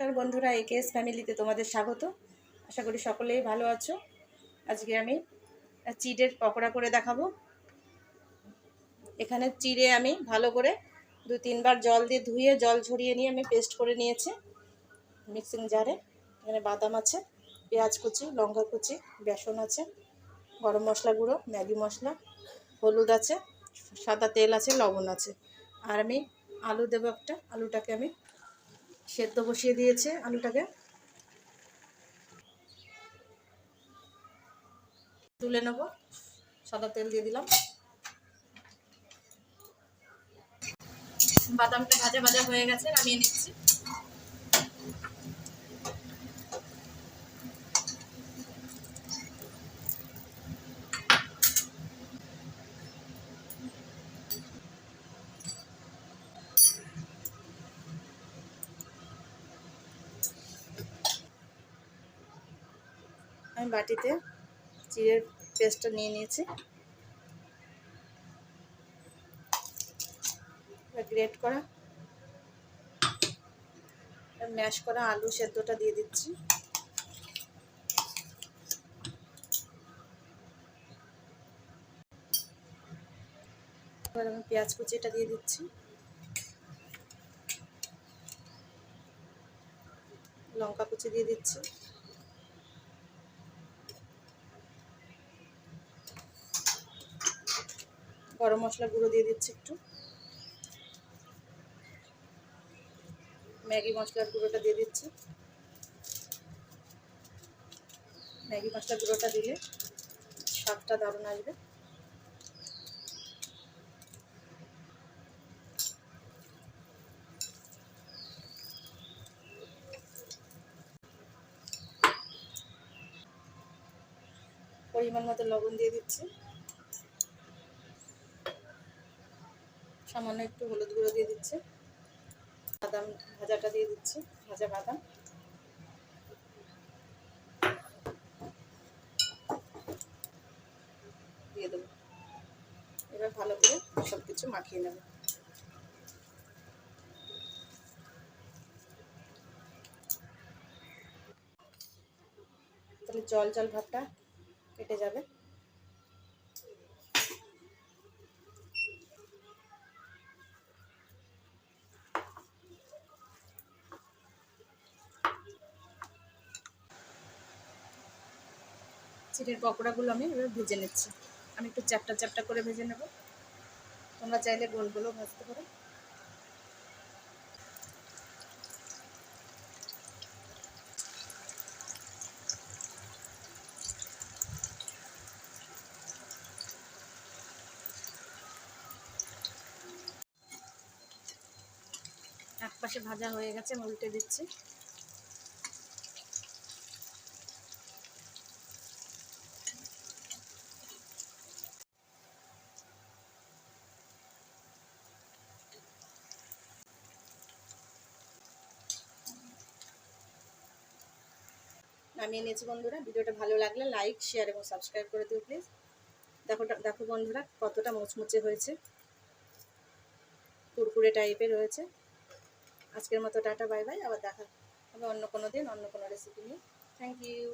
নমস্কার বন্ধুরা, এ একেএস ফ্যামিলিতে তোমাদের স্বাগত। আশা করি সকলেই ভালো আছো। আজকে আমি চিড়ের পকোড়া করে দেখাবো। এখানে চিড়ে আমি ভালো করে দু তিনবার জল দিয়ে ধুয়ে, জল ঝরিয়ে নিয়ে আমি পেস্ট করে নিয়েছি মিক্সিং জারে। এখানে বাদাম আছে, পেঁয়াজ কুচি, লঙ্কা কুচি, বেসন আছে, গরম মশলা গুঁড়ো, ম্যাগি মশলা, হলুদ আছে, সাদা তেল আছে, লবণ আছে। আর আমি আলু দেবো একটা, আলুটাকে আমি সেদ্ধ বসিয়ে দিয়েছে আলুটাকে। তুলে নেব। সাদা তেল দিয়ে দিলাম। বাদামটা ভাজা ভাজা হয়ে গেছে, নামিয়ে নিচ্ছি। আমি বাটিতে চিড়ের পেস্টটা নিয়ে নিয়েছি। গ্রেট করা। ম্যাশ করা আলু সেদ্ধটা দিয়ে দিচ্ছি। এবার আমি পেঁয়াজ কুচিটা দিয়ে দিচ্ছি। লঙ্কা কুচি দিয়ে দিচ্ছি। গরম মশলা গুঁড়ো দিয়ে দিচ্ছি একটু। ম্যাগি মশলার গুঁড়োটা দিয়ে দিচ্ছি। ম্যাগি মশলার গুঁড়োটা দিলে স্বাদটা দারুণ আসবে। পরিমাণ মতো লবণ দিয়ে দিচ্ছি। সামান্য একটু হলুদ গুঁড়ো দিয়ে দিচ্ছি। বাদাম ভাজাটা দিয়ে দিচ্ছি, ভাজা বাদাম। দিয়ে দেবো। এবার ভালো করে সব কিছু মাখিয়ে নেব। তাহলে জল জল ভাবটা কেটে যাবে। চিড়ের পকোড়াগুলো আমি এবার ভেজে নিচ্ছি। আমি একটু চ্যাপটা চ্যাপটা করে ভেজে নেব। তোমরা চাইলে গোলগুলো ভাজতে পারো। এক পাশে ভাজা হয়ে গেছে, উল্টে দিচ্ছি। নামিয়ে নিয়েছি বন্ধুরা, ভিডিওটা ভালো লাগলে লাইক শেয়ার এবং সাবস্ক্রাইব করে দিও প্লিজ দেখো দেখো বন্ধুরা কতটা মুচমুচে হয়েছে। কুরকুরে টাইপের রয়েছে আজকের মতো টাটা বাই বাই আবার দেখা হবে অন্য কোনো দিন, অন্য কোনো রেসিপি নিয়ে। Thank you